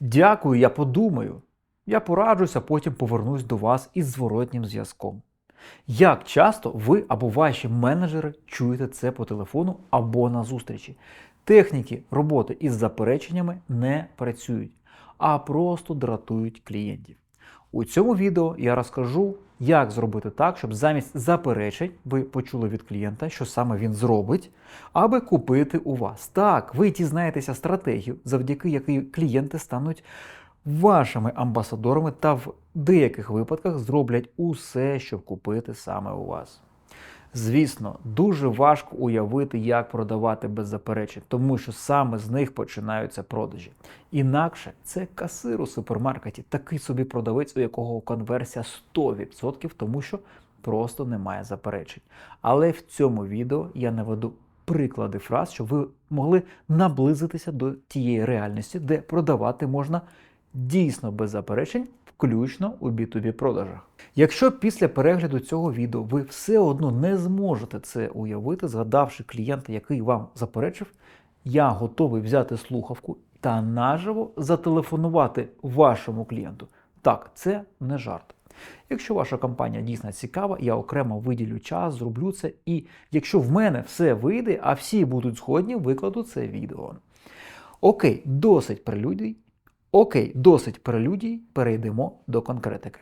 Дякую, я подумаю. Я пораджуся, потім повернусь до вас із зворотнім зв'язком. Як часто ви або ваші менеджери чуєте це по телефону або на зустрічі? Техніки роботи із запереченнями не працюють, а просто дратують клієнтів. У цьому відео я розкажу, як зробити так, щоб замість заперечень ви почули від клієнта, що саме він зробить, аби купити у вас. Так, ви дізнаєтеся стратегію, завдяки якій клієнти стануть вашими амбасадорами та в деяких випадках зроблять усе, щоб купити саме у вас. Звісно, дуже важко уявити, як продавати без заперечень, тому що саме з них починаються продажі. Інакше це касир у супермаркеті, такий собі продавець, у якого конверсія 100%, тому що просто немає заперечень. Але в цьому відео я наведу приклади фраз, щоб ви могли наблизитися до тієї реальності, де продавати можна дійсно без заперечень, включно у B2B продажах. Якщо після перегляду цього відео ви все одно не зможете це уявити, згадавши клієнта, який вам заперечив, я готовий взяти слухавку та наживо зателефонувати вашому клієнту. Так, це не жарт. Якщо ваша компанія дійсно цікава, я окремо виділю час, зроблю це. І якщо в мене все вийде, а всі будуть згодні, викладу це відео. Окей, досить прелюдій. Окей, досить прелюдій, перейдемо до конкретики.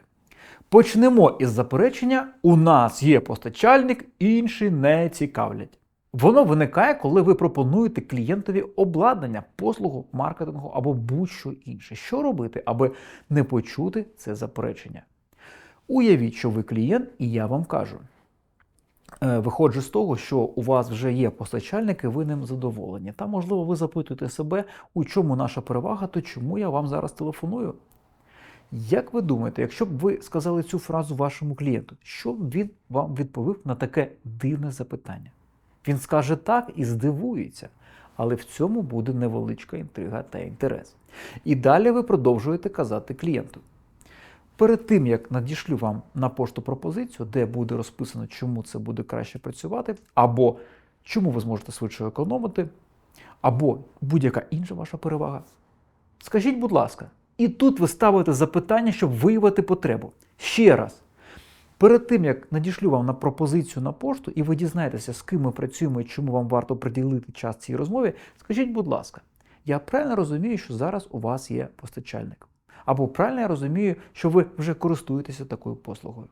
Почнемо із заперечення: у нас є постачальник, інші не цікавлять. Воно виникає, коли ви пропонуєте клієнтові обладнання, послугу, маркетингу або будь-що інше. Що робити, аби не почути це заперечення? Уявіть, що ви клієнт, і я вам кажу. Е, Виходжу з того, що у вас вже є постачальники, ви ним задоволені. Та, можливо, ви запитуєте себе, у чому наша перевага, то чому я вам зараз телефоную? Як ви думаєте, якщо б ви сказали цю фразу вашому клієнту, що б він вам відповів на таке дивне запитання? Він скаже так і здивується, але в цьому буде невеличка інтрига та інтерес. І далі ви продовжуєте казати клієнту. Перед тим, як надішлю вам на пошту пропозицію, де буде розписано, чому це буде краще працювати, або чому ви зможете швидше економити, або будь-яка інша ваша перевага, скажіть, будь ласка, і тут ви ставите запитання, щоб виявити потребу. Ще раз. Перед тим, як надішлю вам на пропозицію на пошту, і ви дізнаєтеся, з ким ми працюємо і чому вам варто приділити час цій розмові, скажіть, будь ласка, я правильно розумію, що зараз у вас є постачальник. Або правильно я розумію, що ви вже користуєтеся такою послугою.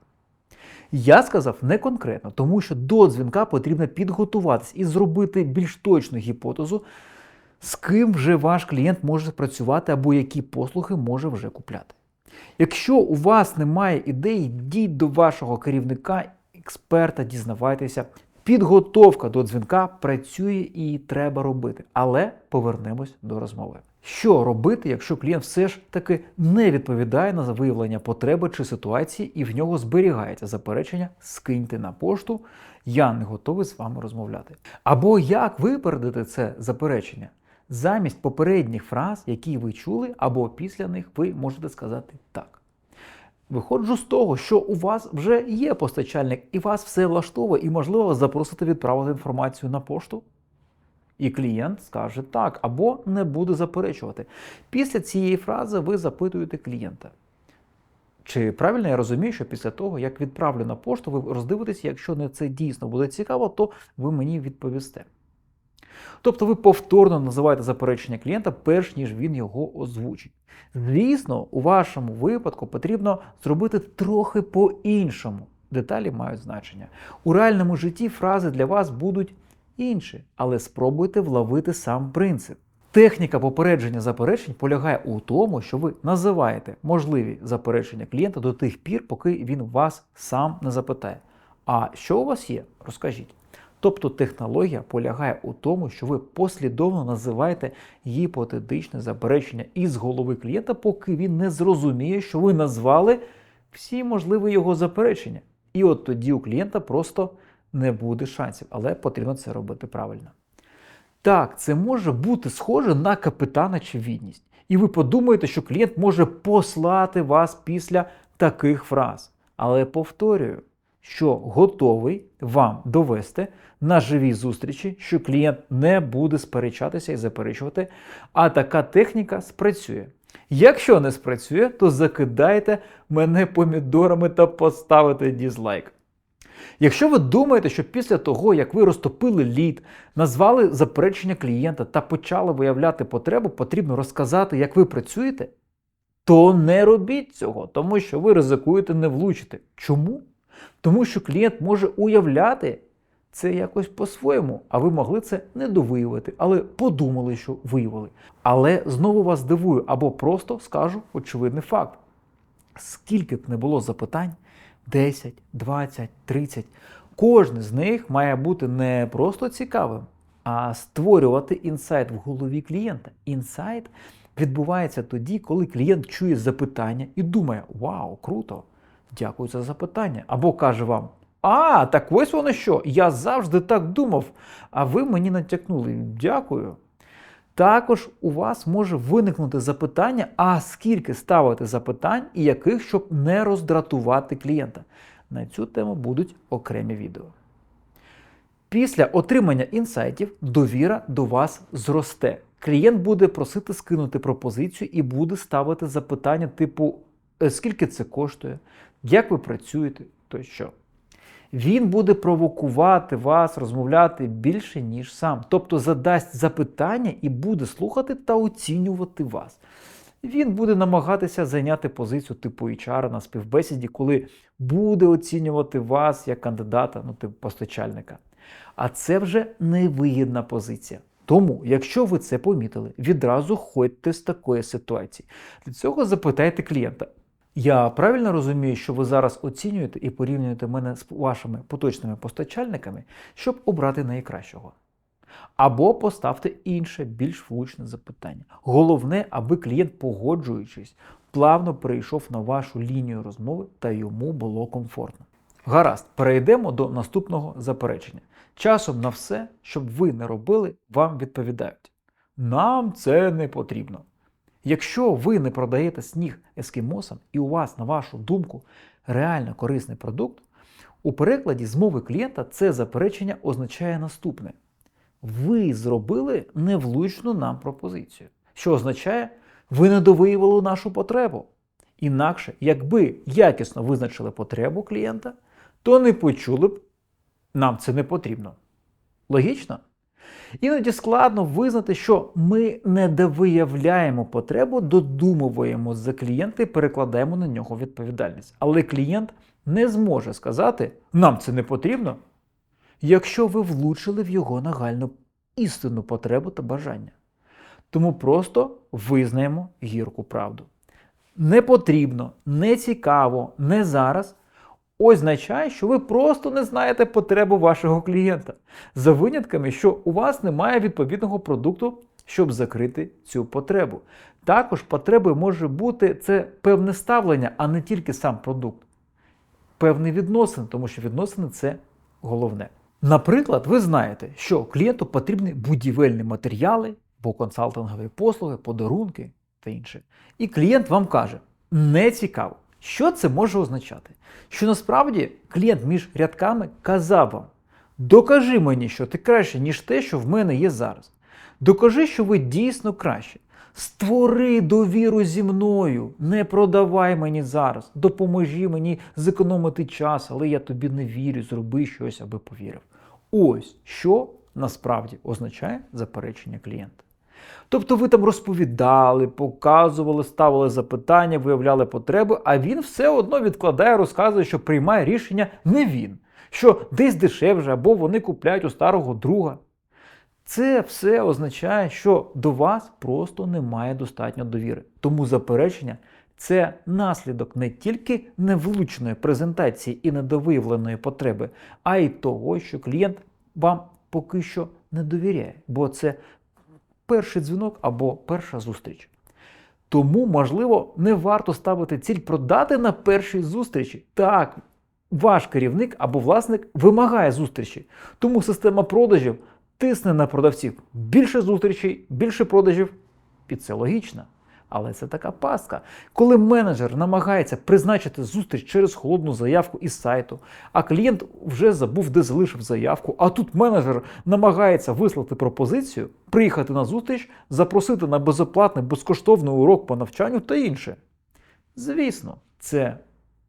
Я сказав не конкретно, тому що до дзвінка потрібно підготуватись і зробити більш точну гіпотезу, з ким вже ваш клієнт може працювати або які послуги може вже купляти. Якщо у вас немає ідеї, йдіть до вашого керівника, експерта, дізнавайтеся. Підготовка до дзвінка працює і треба робити. Але повернемось до розмови. Що робити, якщо клієнт все ж таки не відповідає на виявлення потреби чи ситуації, і в нього зберігається заперечення, скиньте на пошту, я не готовий з вами розмовляти. Або як випередити це заперечення? Замість попередніх фраз, які ви чули, або після них ви можете сказати так. Виходжу з того, що у вас вже є постачальник, і вас все влаштовує, і можливо запросити відправити інформацію на пошту. І клієнт скаже так, або не буде заперечувати. Після цієї фрази ви запитуєте клієнта. Чи правильно я розумію, що після того, як відправлю на пошту, ви роздивитеся, якщо не це дійсно буде цікаво, то ви мені відповісте. Тобто ви повторно називаєте заперечення клієнта, перш ніж він його озвучить. Звісно, у вашому випадку потрібно зробити трохи по-іншому. Деталі мають значення. У реальному житті фрази для вас будуть інші, але спробуйте вловити сам принцип. Техніка попередження заперечень полягає у тому, що ви називаєте можливі заперечення клієнта до тих пір, поки він вас сам не запитає. А що у вас є? Розкажіть. Тобто технологія полягає у тому, що ви послідовно називаєте гіпотетичне заперечення із голови клієнта, поки він не зрозуміє, що ви назвали всі можливі його заперечення. І от тоді у клієнта просто не буде шансів, але потрібно це робити правильно. Так, це може бути схоже на капітана чи відність. І ви подумаєте, що клієнт може послати вас після таких фраз. Але повторюю, що готовий вам довести на живій зустрічі, що клієнт не буде сперечатися і заперечувати, а така техніка спрацює. Якщо не спрацює, то закидайте мене помідорами та поставите дізлайк. Якщо ви думаєте, що після того, як ви розтопили лід, назвали заперечення клієнта та почали виявляти потребу, потрібно розказати, як ви працюєте, то не робіть цього, тому що ви ризикуєте не влучити. Чому? Тому що клієнт може уявляти це якось по-своєму, а ви могли це не довиявити, але подумали, що виявили. Але знову вас дивую або просто скажу очевидний факт. Скільки б не було запитань, 10, 20, 30, кожне з них має бути не просто цікавим, а створювати інсайт в голові клієнта. Інсайт відбувається тоді, коли клієнт чує запитання і думає: Вау, круто! Дякую за запитання. Або каже вам: А, так ось воно що! Я завжди так думав, а ви мені натякнули. Дякую. Також у вас може виникнути запитання, а скільки ставити запитань і яких, щоб не роздратувати клієнта. На цю тему будуть окремі відео. Після отримання інсайтів довіра до вас зросте. Клієнт буде просити скинути пропозицію і буде ставити запитання типу: «Е, скільки це коштує, як ви працюєте тощо. Він буде провокувати вас розмовляти більше, ніж сам. Тобто задасть запитання і буде слухати та оцінювати вас. Він буде намагатися зайняти позицію типу HR на співбесіді, коли буде оцінювати вас як кандидата, ну типу постачальника. А це вже невигідна позиція. Тому, якщо ви це помітили, відразу ходьте з такої ситуації. Для цього запитайте клієнта. Я правильно розумію, що ви зараз оцінюєте і порівнюєте мене з вашими поточними постачальниками, щоб обрати найкращого. Або поставте інше, більш влучне запитання. Головне, аби клієнт, погоджуючись, плавно перейшов на вашу лінію розмови та йому було комфортно. Гаразд, перейдемо до наступного заперечення. Часом на все, щоб ви не робили, вам відповідають: нам це не потрібно. Якщо ви не продаєте сніг ескімосам і у вас, на вашу думку, реально корисний продукт, у перекладі з мови клієнта це заперечення означає наступне: ви зробили невлучну нам пропозицію, що означає, ви не довиявили нашу потребу. Інакше, якби якісно визначили потребу клієнта, то не почули б, нам це не потрібно. Логічно? Іноді складно визнати, що ми не довиявляємо потребу, додумуємо за клієнта і перекладаємо на нього відповідальність. Але клієнт не зможе сказати, нам це не потрібно, якщо ви влучили в його нагальну істинну потребу та бажання. Тому просто визнаємо гірку правду. Не потрібно, не цікаво, не зараз означає, що ви просто не знаєте потребу вашого клієнта, за винятками, що у вас немає відповідного продукту, щоб закрити цю потребу. Також потребою може бути це певне ставлення, а не тільки сам продукт. Певний відносин, тому що відносини це головне. Наприклад, ви знаєте, що клієнту потрібні будівельні матеріали, бо консалтингові послуги, подарунки та інше. І клієнт вам каже, не цікаво. Що це може означати? Що насправді клієнт між рядками казав вам: докажи мені, що ти краще, ніж те, що в мене є зараз. Докажи, що ви дійсно краще. Створи довіру зі мною, не продавай мені зараз, допоможи мені зекономити час, але я тобі не вірю, зроби щось, аби повірив. Ось що насправді означає заперечення клієнта. Тобто ви там розповідали, показували, ставили запитання, виявляли потреби, а він все одно відкладає, розказує, що приймає рішення не він, що десь дешевше або вони купляють у старого друга. Це все означає, що до вас просто немає достатньо довіри. Тому заперечення це наслідок не тільки невлучної презентації і недовиявленої потреби, а й того, що клієнт вам поки що не довіряє. Бо це перший дзвінок або перша зустріч. Тому, можливо, не варто ставити ціль продати на першій зустрічі. Так, ваш керівник або власник вимагає зустрічі. Тому система продажів тисне на продавців. Більше зустрічей, більше продажів, і це логічно. Але це така пастка. Коли менеджер намагається призначити зустріч через холодну заявку із сайту, а клієнт вже забув, де залишив заявку, а тут менеджер намагається вислати пропозицію, приїхати на зустріч, запросити на безоплатний безкоштовний урок по навчанню та інше. Звісно, це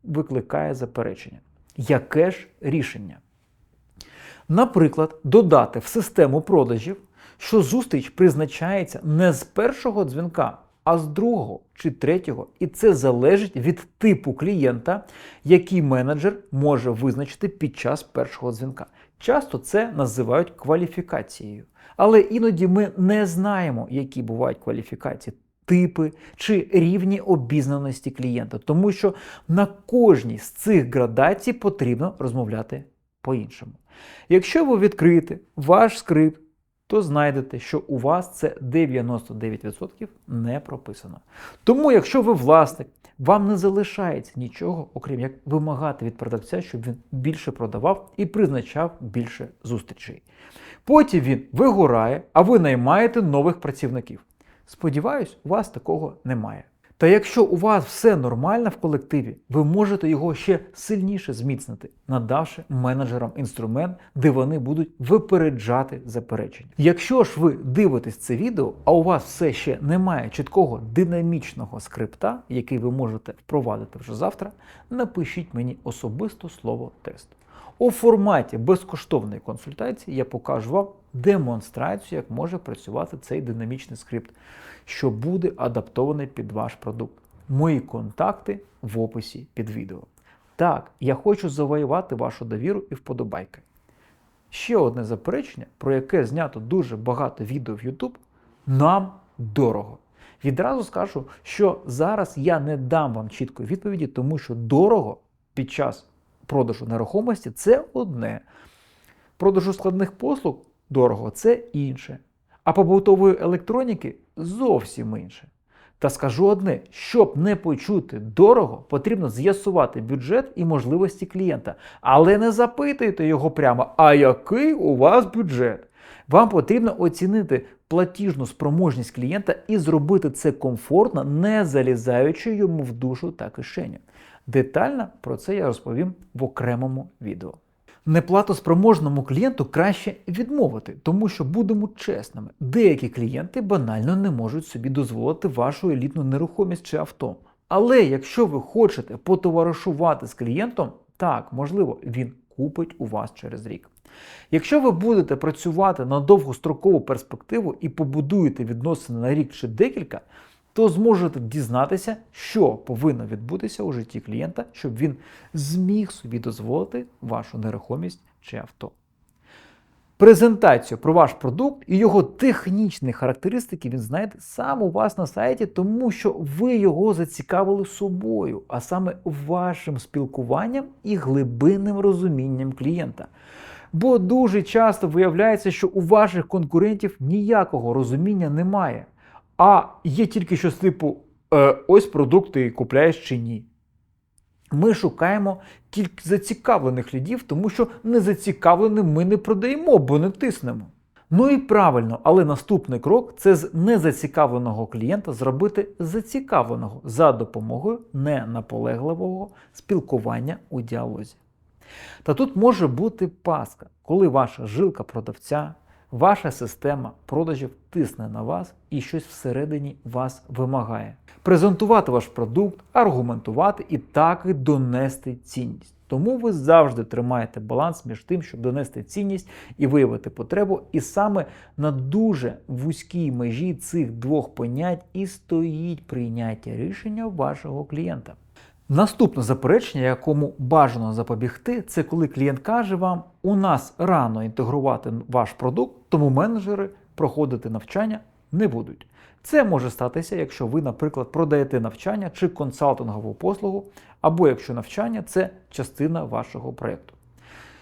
викликає заперечення. Яке ж рішення? Наприклад, додати в систему продажів, що зустріч призначається не з першого дзвінка, а з другого чи третього. І це залежить від типу клієнта, який менеджер може визначити під час першого дзвінка. Часто це називають кваліфікацією. Але іноді ми не знаємо, які бувають кваліфікації, типи чи рівні обізнаності клієнта, тому що на кожній з цих градацій потрібно розмовляти по-іншому. Якщо ви відкриєте ваш скрипт, то знайдете, що у вас це 99% не прописано. Тому, якщо ви власник, вам не залишається нічого, окрім як вимагати від продавця, щоб він більше продавав і призначав більше зустрічей. Потім він вигорає, а ви наймаєте нових працівників. Сподіваюсь, у вас такого немає. Та якщо у вас все нормально в колективі, ви можете його ще сильніше зміцнити, надавши менеджерам інструмент, де вони будуть випереджати заперечення. Якщо ж ви дивитесь це відео, а у вас все ще немає чіткого динамічного скрипта, який ви можете впровадити вже завтра, напишіть мені особисто слово тест. У форматі безкоштовної консультації я покажу вам демонстрацію, як може працювати цей динамічний скрипт, що буде адаптований під ваш продукт. Мої контакти в описі під відео. Так, я хочу завоювати вашу довіру і вподобайки. Ще одне заперечення, про яке знято дуже багато відео в YouTube, нам дорого. Відразу скажу, що зараз я не дам вам чіткої відповіді, тому що дорого під час продажу нерухомості це одне. Продажу складних послуг дорого це інше. А побутової електроніки зовсім інше. Та скажу одне: щоб не почути дорого, потрібно з'ясувати бюджет і можливості клієнта. Але не запитуйте його прямо, а який у вас бюджет? Вам потрібно оцінити платіжну спроможність клієнта і зробити це комфортно, не залізаючи йому в душу та кишеню. Детально про це я розповім в окремому відео. Неплатоспроможному клієнту краще відмовити, тому що будемо чесними, деякі клієнти банально не можуть собі дозволити вашу елітну нерухомість чи авто. Але якщо ви хочете потоваришувати з клієнтом, так, можливо, він купить у вас через рік. Якщо ви будете працювати на довгострокову перспективу і побудуєте відносини на рік чи декілька, то зможете дізнатися, що повинно відбутися у житті клієнта, щоб він зміг собі дозволити вашу нерухомість чи авто. Презентацію про ваш продукт і його технічні характеристики він знайде сам у вас на сайті, тому що ви його зацікавили собою, а саме вашим спілкуванням і глибинним розумінням клієнта. Бо дуже часто виявляється, що у ваших конкурентів ніякого розуміння немає. А є тільки щось типу е, ось продукт ти купляєш чи ні. Ми шукаємо тільки зацікавлених лідів, тому що незацікавленим ми не продаємо, бо не тиснемо. Ну і правильно, але наступний крок це з незацікавленого клієнта зробити зацікавленого за допомогою ненаполегливого спілкування у діалозі. Та тут може бути паска, коли ваша жилка продавця Ваша система продажів тисне на вас і щось всередині вас вимагає. Презентувати ваш продукт, аргументувати і так і донести цінність. Тому ви завжди тримаєте баланс між тим, щоб донести цінність і виявити потребу. І саме на дуже вузькій межі цих двох понять і стоїть прийняття рішення вашого клієнта. Наступне заперечення, якому бажано запобігти, це коли клієнт каже вам, у нас рано інтегрувати ваш продукт, тому менеджери проходити навчання не будуть. Це може статися, якщо ви, наприклад, продаєте навчання чи консалтингову послугу, або якщо навчання це частина вашого проєкту.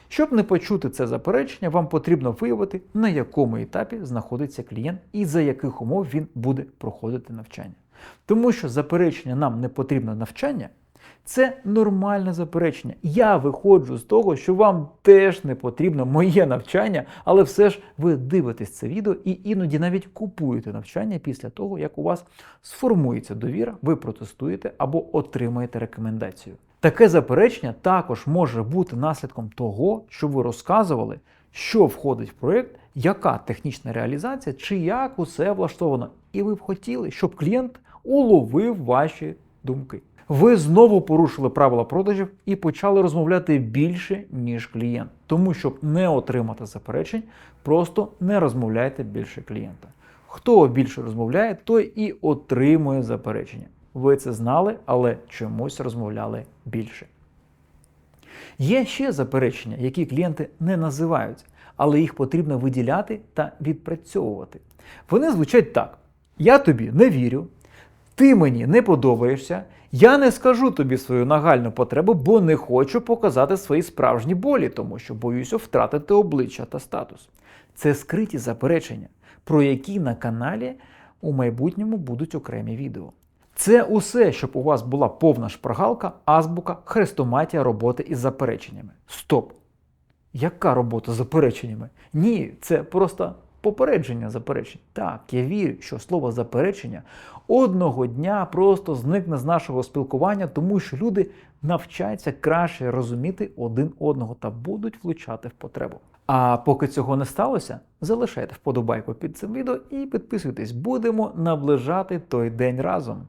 Щоб не почути це заперечення, вам потрібно виявити, на якому етапі знаходиться клієнт і за яких умов він буде проходити навчання. Тому що заперечення нам не потрібно навчання Це нормальне заперечення. Я виходжу з того, що вам теж не потрібно моє навчання, але все ж ви дивитесь це відео і іноді навіть купуєте навчання після того, як у вас сформується довіра, ви протестуєте або отримаєте рекомендацію. Таке заперечення також може бути наслідком того, що ви розказували, що входить в проєкт, яка технічна реалізація, чи як усе влаштовано. І ви б хотіли, щоб клієнт уловив ваші думки. Ви знову порушили правила продажів і почали розмовляти більше, ніж клієнт. Тому, щоб не отримати заперечень, просто не розмовляйте більше клієнта. Хто більше розмовляє, той і отримує заперечення. Ви це знали, але чомусь розмовляли більше. Є ще заперечення, які клієнти не називають, але їх потрібно виділяти та відпрацьовувати. Вони звучать так: я тобі не вірю, ти мені не подобаєшся, я не скажу тобі свою нагальну потребу, бо не хочу показати свої справжні болі, тому що боюся втратити обличчя та статус. Це скриті заперечення, про які на каналі у майбутньому будуть окремі відео. Це усе, щоб у вас була повна шпаргалка, азбука, хрестоматія роботи із запереченнями. Стоп! Яка робота з запереченнями? Ні, це просто попередження заперечень. Так, я вірю, що слово заперечення одного дня просто зникне з нашого спілкування, тому що люди навчаються краще розуміти один одного та будуть влучати в потребу. А поки цього не сталося, залишайте вподобайку під цим відео і підписуйтесь. Будемо наближати той день разом.